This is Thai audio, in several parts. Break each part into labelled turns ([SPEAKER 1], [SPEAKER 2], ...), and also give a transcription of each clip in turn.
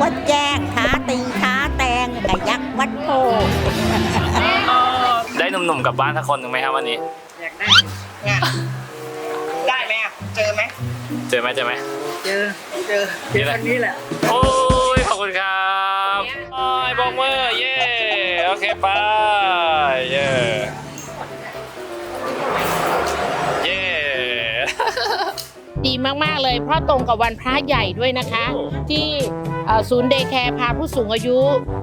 [SPEAKER 1] วัดแจ้งท้าตีท้าแตงกับยักษ์วัดโพ
[SPEAKER 2] ได้หนุ่มๆกลับบ้านสักคนหนึ่งไหมครับวันนี้
[SPEAKER 3] อยากได้เนี่ยได้ไหมอะเจอไหม
[SPEAKER 2] เจอไหมเจอไหม
[SPEAKER 3] เจอเจอเจอคนนี้แหละ
[SPEAKER 2] โอ้ มา
[SPEAKER 4] กๆเลย เพราะตรงกับวันพระใหญ่ด้วยนะคะ ที่เอ่อศูนย์เดย์แคร์พาผู้สูงอายุ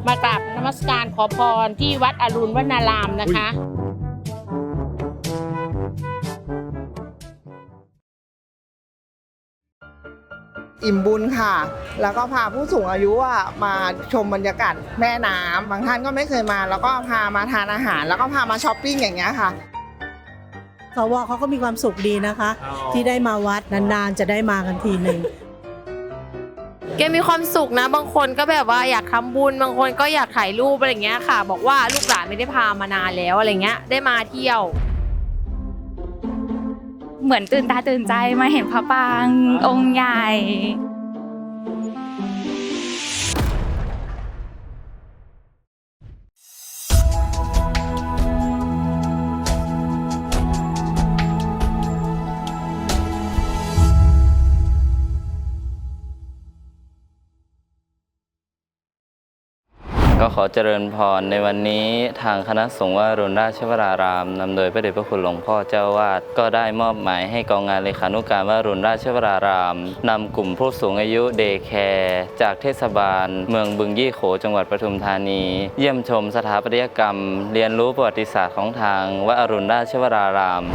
[SPEAKER 4] มากราบนมัสการขอพรที่วัดอรุณวนารามนะคะ
[SPEAKER 5] อิ่มบุญค่ะ แล้วก็พาผู้สูงอายุอะมาชมบรรยากาศแม่น้ำบางท่านก็ไม่เคยมา แล้วก็พามาทานอาหาร แล้วก็พามาช้อปปิ้งอย่างเงี้ยค่ะ
[SPEAKER 6] สวเขาก็มีความสุขดีนะคะ ที่ได้มาวัดนานๆ จะได้มากันทีหนึ่ง
[SPEAKER 7] แกมีความสุขนะ บางคนก็แบบว่าอยากทำบุญบางคนก็อยากถ่ายรูปอะไรเงี้ยค่ะ บอกว่าลูกหลานไม่ได้พามานานแล้วอะไรเงี้ย ได้มาเที่ยว
[SPEAKER 8] เหมือนตื่นตาตื่นใจมาเห็นพระปรางองค์ใหญ่
[SPEAKER 9] ก็ขอเจริญพรในวันนี้ทางคณะสงฆ์วารุณราชวรารามนำโดยพระเดชพระคุณหลวงพ่อเจ้าวาดก็ได้มอบหมายให้กองงานเลขานุการวารุณราชวรารามนำกลุ่มผู้สูงอายุเดย์แคร์จากเทศบาล เมืองบึงยี่โขจังหวัดปทุมธานี เยี่ยมชมสถาปัตยกรรม เรียนรู้ประวัติศาสตร์ของทางวารุณราชวราราม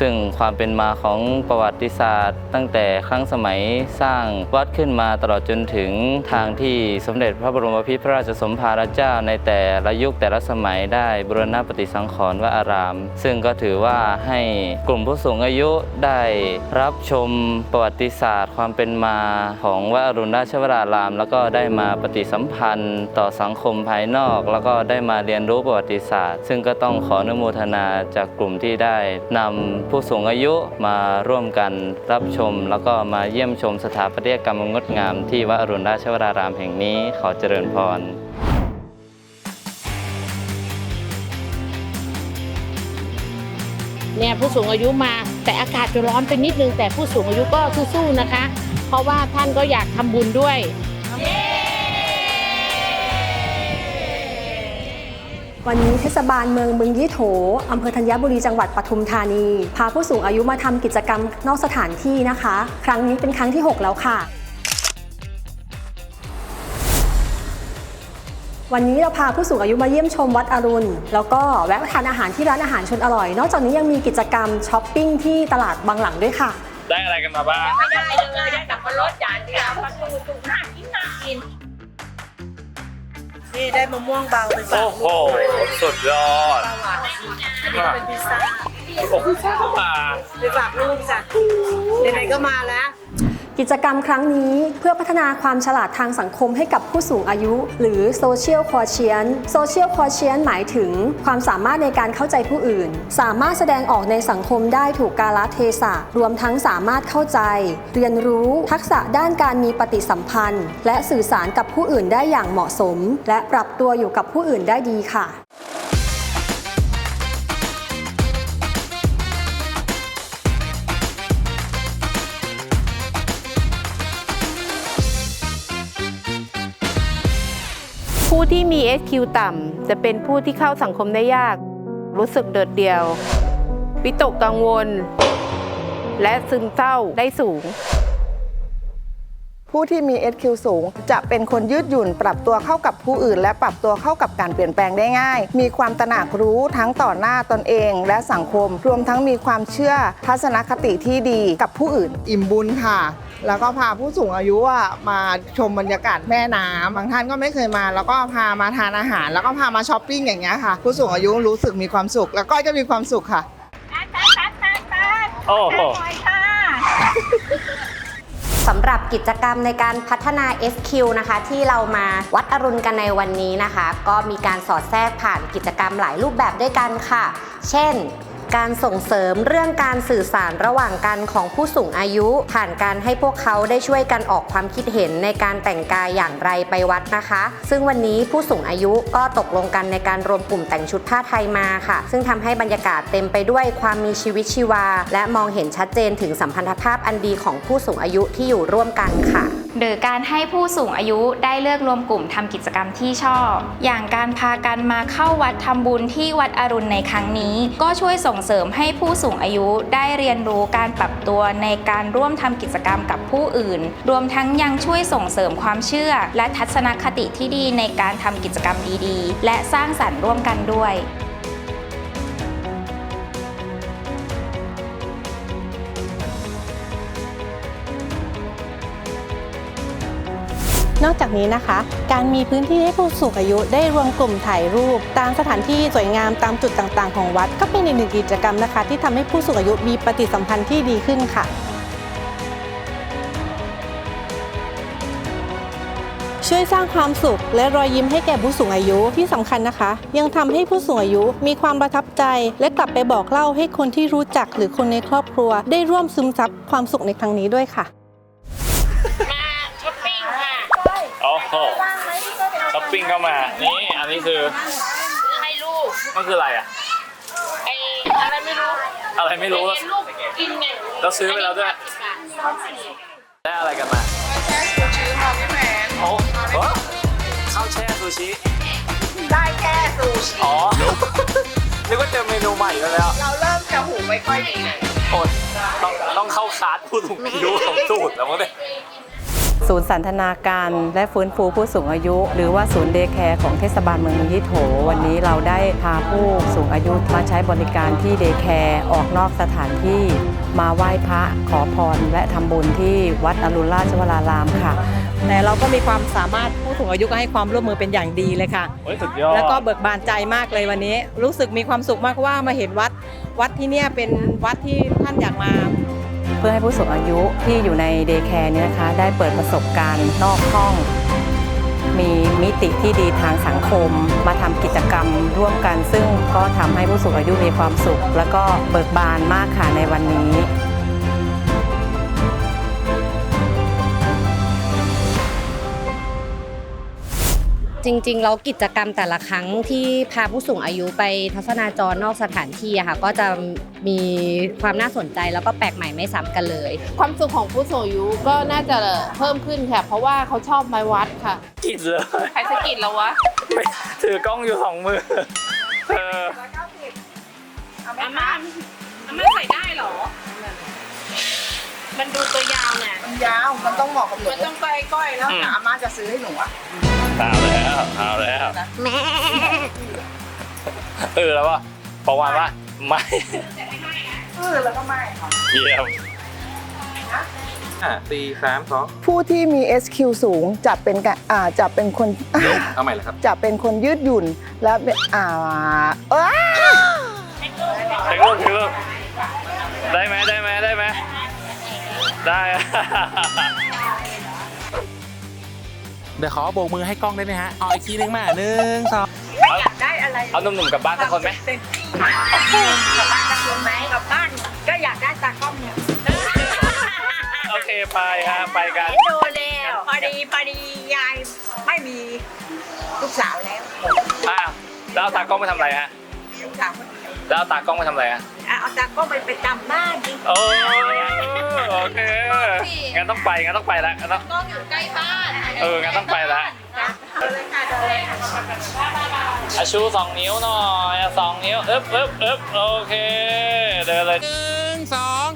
[SPEAKER 9] ซึ่งความเป็นมาของประวัติศาสตร์ ตั้งแต่ครั้งสมัยสร้างวัดขึ้นมาตลอดจนถึงทางที่สมเด็จพระบรมพิพระราชสมภารเจ้าในแต่ละยุคแต่ละสมัยได้บรณปฏิสังขรณ์วดอาราม ซึ่งก็ถือว่าให้กลุ่มผู้สูงอายุได้รับชมประวัติศาสตร์ ความเป็นมาของวัดอรุณราชวราราม แล้วก็ได้มาปฏิสัมพันธ์ต่อสังคมภายนอก แล้วก็ได้มาเรียนรู้ประวัติศาสตร์ ซึ่งก็ต้องขออนุโมทนาจากกลุ่มที่ได้นำผู้สูงอายุมาร่วมกันรับชม แล้วก็มาเยี่ยมชมสถาปัตยกรรมงดงามที่วัดอรุณราชวรารามแห่งนี้ขอเจริญพร
[SPEAKER 4] เนี่ยผู้สูงอายุมาแต่อากาศจะร้อนไปนิดนึงแต่ผู้สูงอายุก็สู้ๆนะคะ เพราะว่าท่านก็อยากทำบุญด้วย
[SPEAKER 10] วันนี้เทศบาลเมืองบึงยี่โถ อำเภอธัญบุรีจังหวัดปทุมธานี พาผู้สูงอายุมาทำกิจกรรมนอกสถานที่นะคะ ครั้งนี้เป็นครั้งที่ 6 แล้วค่ะ วันนี้เราพาผู้สูงอายุมาเยี่ยมชมวัดอรุณ แล้วก็แวะทานอาหารที่ร้านอาหารชนอร่อย นอกจากนี้ยังมีกิจกรรมช้อปปิ้งที่ตลาดบางหลังด้วยค่ะ
[SPEAKER 2] ได้อะไรกันมาบ้าง
[SPEAKER 4] ได้เลยได้กับรถจานเดียวประตูตุกน่ากินน่ากิน
[SPEAKER 6] นี่ได้มะม่วงเบาไปฝา
[SPEAKER 2] โอ้
[SPEAKER 6] ก
[SPEAKER 2] โห สุดยอด
[SPEAKER 6] อันนี้เป็นพิซซ่า
[SPEAKER 2] โอ้โหมา
[SPEAKER 6] ไปฝากลูกจ้ะไหนๆก็มาแล้ว
[SPEAKER 10] กิจกรรมครั้งนี้เพื่อพัฒนาความฉลาดทางสังคมให้กับผู้สูงอายุ หรือ Social Quotient Social Quotient หมายถึง ความสามารถในการเข้าใจผู้อื่น สามารถแสดงออกในสังคมได้ถูกกาลเทศะ รวมทั้งสามารถเข้าใจ เรียนรู้ทักษะด้านการมีปฏิสัมพันธ์ และสื่อสารกับผู้อื่นได้อย่างเหมาะสม และปรับตัวอยู่กับผู้อื่นได้ดีค่ะ
[SPEAKER 7] ผู้ที่มี SQ ต่ำ จะเป็นผู้ที่เข้าสังคมได้ยาก รู้สึกโดดเดี่ยว วิตกกังวล และซึมเศร้าได้สูง
[SPEAKER 5] ผู้ที่มี SQ สูง จะเป็นคนยืดหยุ่น ปรับตัวเข้ากับผู้อื่น และปรับตัวเข้ากับการเปลี่ยนแปลงได้ง่าย มีความตระหนักรู้ทั้งต่อหน้าตนเองและสังคม รวมทั้งมีความเชื่อทัศนคติที่ดีกับผู้อื่น อิ่มบุญค่ะ แล้วก็พาผู้สูงอายุอะมาชมบรรยากาศแม่น้ำบางท่านก็ไม่เคยมา แล้วก็พามาทานอาหาร แล้วก็พามาช้อปปิ้งอย่างเงี้ยค่ะ ผู้สูงอายุรู้สึกมีความสุข แล้วก็จะมีความสุขค่ะ
[SPEAKER 2] โอ้โห
[SPEAKER 11] สำหรับกิจกรรมในการพัฒนา SQ นะคะ ที่เรามาวัดอรุณกันในวันนี้นะคะ ก็มีการสอดแทรกผ่านกิจกรรมหลายรูปแบบด้วยกันค่ะ เช่น การส่งเสริมเรื่องการสื่อสารระหว่างกันของผู้สูงอายุ ผ่านการให้พวกเขาได้ช่วยกันออกความคิดเห็นในการแต่งกายอย่างไรไปวัดนะคะ ซึ่งวันนี้ผู้สูงอายุก็ตกลงกันในการรวมกลุ่มแต่งชุดผ้าไทยมาค่ะ ซึ่งทำให้บรรยากาศเต็มไปด้วยความมีชีวิตชีวา และมองเห็นชัดเจนถึงสัมพันธภาพอันดีของผู้สูงอายุที่อยู่ร่วมกันค่ะ
[SPEAKER 8] หรือการให้ผู้สูงอายุได้เลือกรวมกลุ่มทำกิจกรรมที่ชอบ อย่างการพากันมาเข้าวัดทำบุญที่วัดอรุณในครั้งนี้ ก็ช่วยส่งเสริมให้ผู้สูงอายุได้เรียนรู้การปรับตัวในการร่วมทำกิจกรรมกับผู้อื่น รวมทั้งยังช่วยส่งเสริมความเชื่อ และทัศนคติที่ดีในการทำกิจกรรมดีๆ และสร้างสรรค์ร่วมกันด้วย
[SPEAKER 12] นอกจากนี้นะคะ การมีพื้นที่ให้ผู้สูงอายุได้รวมกลุ่มถ่ายรูป ตามสถานที่สวยงามตามจุดต่างๆ ของวัด ก็เป็นอีกหนึ่งกิจกรรมนะคะ ที่ทำให้ผู้สูงอายุมีปฏิสัมพันธ์ที่ดีขึ้นค่ะช่วยสร้างความสุขและรอยยิ้มให้แก่ผู้สูงอายุที่สำคัญนะคะ ยังทำให้ผู้สูงอายุมีความประทับใจ และกลับไปบอกเล่าให้คนที่รู้จักหรือคนในครอบครัว ได้ร่วมซึมซับความสุขในครั้งนี้ด้วยค่ะ
[SPEAKER 4] ปปิ้ง
[SPEAKER 2] เข้ามา นี่ อันนี้คือ
[SPEAKER 4] ซื้อให้ลูก
[SPEAKER 2] มันคืออะไรอะ
[SPEAKER 4] ไอ้อะไรไม่รู้
[SPEAKER 2] อะไรไม่รู้
[SPEAKER 4] เห็นลูกกินไง
[SPEAKER 2] เราซื้อไปแล้วด้วย ได้อะไรกันมา
[SPEAKER 3] แค่ซูชิค่ะพี่แหวน
[SPEAKER 2] โอ้โหข้าวแช่ซูชิ
[SPEAKER 3] ได้แค่ซูชิ
[SPEAKER 2] อ๋อ นึกว่าเจอเมนูใหม่แล้วแล้ว
[SPEAKER 3] เราเริ่มจะหูไม่ค่อยดี
[SPEAKER 2] โอ้ยต้องต้องเข้าคลาสพูดถูกคิวของสูตรแล้วมั้งเนี่ย
[SPEAKER 7] ศูนย์สันทนาการและฟื้นฟูผู้สูงอายุ หรือว่าศูนย์เดย์แคร์ของเทศบาลเมืองยี่โถ วันนี้เราได้พาผู้สูงอายุมาใช้บริการที่เดย์แคร์ออกนอกสถานที่ มาไหว้พระขอพร และทำบุญที่วัดอรุณราชวรารามค่ะ
[SPEAKER 13] แต่เราก็มีความสามารถผู้สูงอายุก็ให้ความร่วมมือเป็นอย่างดีเลยค่ะ
[SPEAKER 2] เฮ้ยสุดยอด
[SPEAKER 13] แล้วก็เบิกบานใจมากเลยวันนี้ รู้สึกมีความสุขมากเพราะว่ามาเห็นวัด วัดที่เนี่ยเป็นวัดที่ท่านอยากมา
[SPEAKER 7] เพื่อให้ผู้สูงอายุที่อยู่ในเดย์แคร์นี้นะคะ ได้เปิดประสบการณ์นอกห้อง มีมิติที่ดีทางสังคม มาทำกิจกรรมร่วมกัน ซึ่งก็ทำให้ผู้สูงอายุมีความสุข และก็เบิกบานมากค่ะในวันนี้
[SPEAKER 11] จริงๆ แล้วกิจกรรมแต่ละครั้งที่พาผู้สูงอายุไปทัศนาจรนอกสถานที่อะค่ะก็จะมีความน่าสนใจแล้วก็แปลกใหม่ไม่ซ้ำกันเลย
[SPEAKER 4] ความสุขของผู้สูงอายุก็น่าจะเพิ่มขึ้นค่ะ เพราะว่าเขาชอบไม้วัดค่ะ
[SPEAKER 2] กินเลย
[SPEAKER 4] ใครสะกิดแล้ววะ
[SPEAKER 2] ไม่ถือกล้องอยู่สองมือเออ
[SPEAKER 4] อาม่าอาม่าใส่ได้เหรอ มันดูตัวยาวน่ะ
[SPEAKER 3] มันยาว มันต้องเหมาะกับหนู
[SPEAKER 4] มันต้องไปก้อยแล้ว
[SPEAKER 3] แต่อาม่าจะซื้อให้หนูอะ
[SPEAKER 2] เอาแล้วเอาแล้วเออแล้วว่าประมาณว่าไม่
[SPEAKER 3] เออแล้วก็ไม่ค่ะ
[SPEAKER 2] เยี่ยม
[SPEAKER 14] สี่สามสอง
[SPEAKER 5] ผู้ที่มี SQ สูงจะเป็นกะอ่าจะเป็นคน
[SPEAKER 14] เอาใหม่เลยครับ
[SPEAKER 5] จะเป็นคนยืดหยุ่นและเป็นอ่าเอ้ย
[SPEAKER 2] เทครูปเทครูปได้ไหมได้ไหมได้ไหมได้
[SPEAKER 14] เดี๋ยวขอโบกมือให้กล้องได้ไหมฮะเอาอีกทีนึงมาหนึ่งสอง
[SPEAKER 3] อยากได้อะไร
[SPEAKER 2] เอาหนุ่มๆกลับบ้านสักคนไหม
[SPEAKER 3] กลับบ้านจะคืนไหมกลับบ้านก็อยากได้ตากล้องเนี่ย
[SPEAKER 2] โอเคไปฮะไปกัน
[SPEAKER 3] ดูแล้วพอดีพอดียายไม่มีลูกสาวแล้ว
[SPEAKER 2] อ้าวแล้วเอาตากล้องไปทำอะไรฮะ
[SPEAKER 3] มีลูกสาวคนเดียว
[SPEAKER 2] แล้วเอาตากล้องไปทำอะไรฮะ
[SPEAKER 3] อะเอาตากล้องไปไปจำบ้านดิ
[SPEAKER 2] โอ้โอเคงั้นต้องไปงั้นต้องไปแล้วงั้นต้อง
[SPEAKER 4] กล้องอยู่ใกล้บ้าน
[SPEAKER 2] เอองั้นต้องไปแล้ว
[SPEAKER 3] เดินเลยค่ะเดินเลยค่ะ
[SPEAKER 2] อะชูสองนิ้วหน่อยอะสองนิ้วอึ๊บอึ๊บอึ๊บโอเคเดินเลย
[SPEAKER 14] หนึ่งสอง